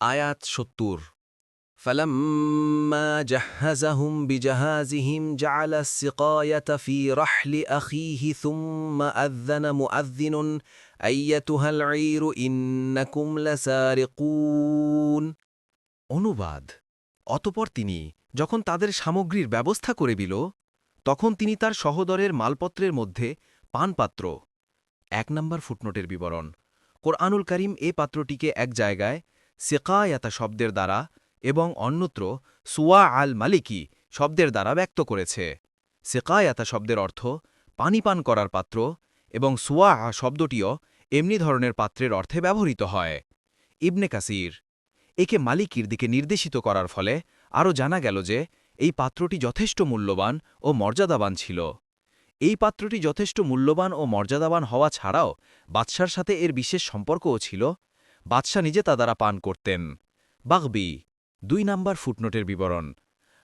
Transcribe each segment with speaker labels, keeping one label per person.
Speaker 1: আয়াত সত্তর فلما جهزهم بجهازهم جعل السقاية في رحل أخيه ثم أذن مؤذن أيتها العير إنكم لسارقون অনুবাদ অতপর তিনি যখন তাদের সামগ্রীর ব্যবস্থা করে দিল তখন তিনি তার সহদরের মালপত্রের মধ্যে পানপাত্র এক নম্বর ফুটনোটের বিবরণ কোরআনুল করিম এ পাত্রটিকে এক জায়গায় সেকায়াতা শব্দের দ্বারা এবং অন্যত্র সুয়া আল মালিকি শব্দের দ্বারা ব্যক্ত করেছে। সেকায়াতা শব্দের অর্থ পানি পান করার পাত্র এবং সুয়া শব্দটিও এমনি ধরনের পাত্রের অর্থে ব্যবহৃত হয়। ইবনে কাসির একে মালিকির দিকে নির্দেশিত করার ফলে আরও জানা গেল যে এই পাত্রটি যথেষ্ট মূল্যবান ও মর্যাদাবান ছিল। এই পাত্রটি যথেষ্ট মূল্যবান ও মর্যাদাবান হওয়া ছাড়াও বাদশার সাথে এর বিশেষ সম্পর্কও ছিল বাদশা নিজে তা দ্বারা পান করতেন। বাগবি, দুই নাম্বার ফুটনোটের বিবরণ।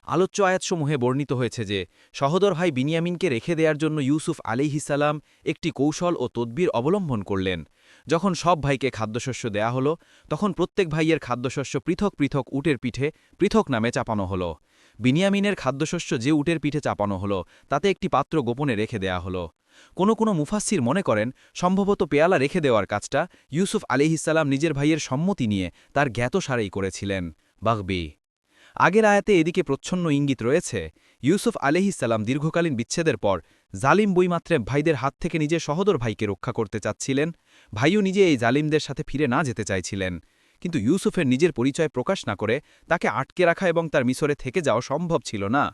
Speaker 1: আলোচ্য আয়াতসমূহে বর্ণিত হয়েছে যে, সহদর ভাই বিনিয়ামিনকে রেখে দেওয়ার জন্য ইউসুফ আলিহিসাল্লাম একটি কৌশল ও তদ্বির অবলম্বন করলেন। যখন সব ভাইকে খাদ্যশস্য দেয়া হল, তখন প্রত্যেক ভাইয়ের খাদ্যশস্য পৃথক পৃথক উটের পিঠে পৃথক নামে চাপানো হল। বিনিয়ামিনের খাদ্যশস্য যে উটের পিঠে চাপানো হল, তাতে একটি পাত্র গোপনে রেখে দেয়া হল। কোনো কোনো মুফাসির মনে করেন, সম্ভবত পেয়ালা রেখে দেওয়ার কাজটা ইউসুফ আলিহিসাল্লাম নিজের ভাইয়ের সম্মতি নিয়ে তার জ্ঞাত জ্ঞাতসারেই করেছিলেন। বাগবি। আগের আয়াতে এদিকে প্রচ্ছন্ন ইঙ্গিত রয়েছে, ইউসুফ আলহিসাল্লাম দীর্ঘকালীন বিচ্ছেদের পর জালিম বইমাত্রে ভাইদের হাত থেকে নিজের সহদর ভাইকে রক্ষা করতে চাচ্ছিলেন, ভাইও নিজে এই জালিমদের সাথে ফিরে না যেতে চাইছিলেন। কিন্তু ইউসুফের নিজের পরিচয় প্রকাশ না করে তাকে আটকে রাখা এবং তার মিশরে থেকে যাওয়া সম্ভব ছিল না।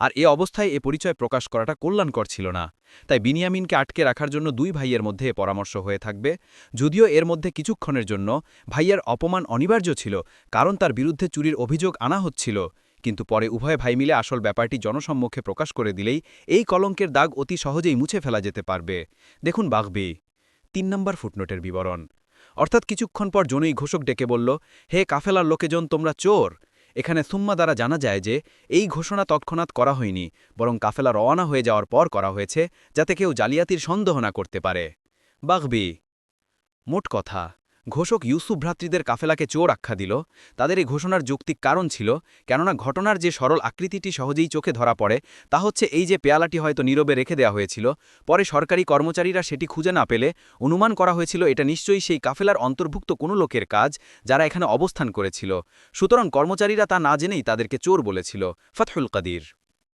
Speaker 1: আর এ অবস্থায় এ পরিচয় প্রকাশ করাটা কল্যাণকর ছিল না। তাই বিনিয়ামিনকে আটকে রাখার জন্য দুই ভাইয়ের মধ্যে পরামর্শ হয়ে থাকবে। যদিও এর মধ্যে কিছুক্ষণের জন্য ভাইয়ের অপমান অনিবার্য ছিল, কারণ তার বিরুদ্ধে চুরির অভিযোগ আনা হচ্ছিল। কিন্তু পরে উভয় ভাই মিলে আসল ব্যাপারটি জনসম্মুখে প্রকাশ করে দিলেই এই কলঙ্কের দাগ অতি সহজেই মুছে ফেলা যেতে পারবে। দেখুন বাঘবি তিন নম্বর ফুটনোটের বিবরণ। অর্থাৎ কিছুক্ষণ পর জনই ঘোষক ডেকে বলল, হে কাফেলার লোকেজন, তোমরা চোর! এখানে সুম্মা দ্বারা জানা যায় যে, এই ঘোষণা তৎক্ষণাৎ করা হয়নি, বরং কাফেলা রওয়ানা হয়ে যাওয়ার পর করা হয়েছে, যাতে কেউ জালিয়াতির সন্দেহ না করতে পারে। বাগবি, মোট কথা। ঘোষক ইউসুফ ভ্রাতৃদের কাফেলাকে চোর আখ্যা দিল। তাদের এই ঘোষণার যৌক্তিক কারণ ছিল, কেননা ঘটনার যে সরল আকৃতিটি সহজেই চোখে ধরা পড়ে, তা হচ্ছে এই যে পেয়ালাটি হয়তো নীরবে রেখে দেওয়া হয়েছিল, পরে সরকারি কর্মচারীরা সেটি খুঁজে না পেলে অনুমান করা হয়েছিল এটা নিশ্চয়ই সেই কাফেলার অন্তর্ভুক্ত কোনো লোকের কাজ যারা এখানে অবস্থান করেছিল। সুতরাং কর্মচারীরা তা না জেনেই তাদেরকে চোর বলেছিল। ফতহুল কাদির।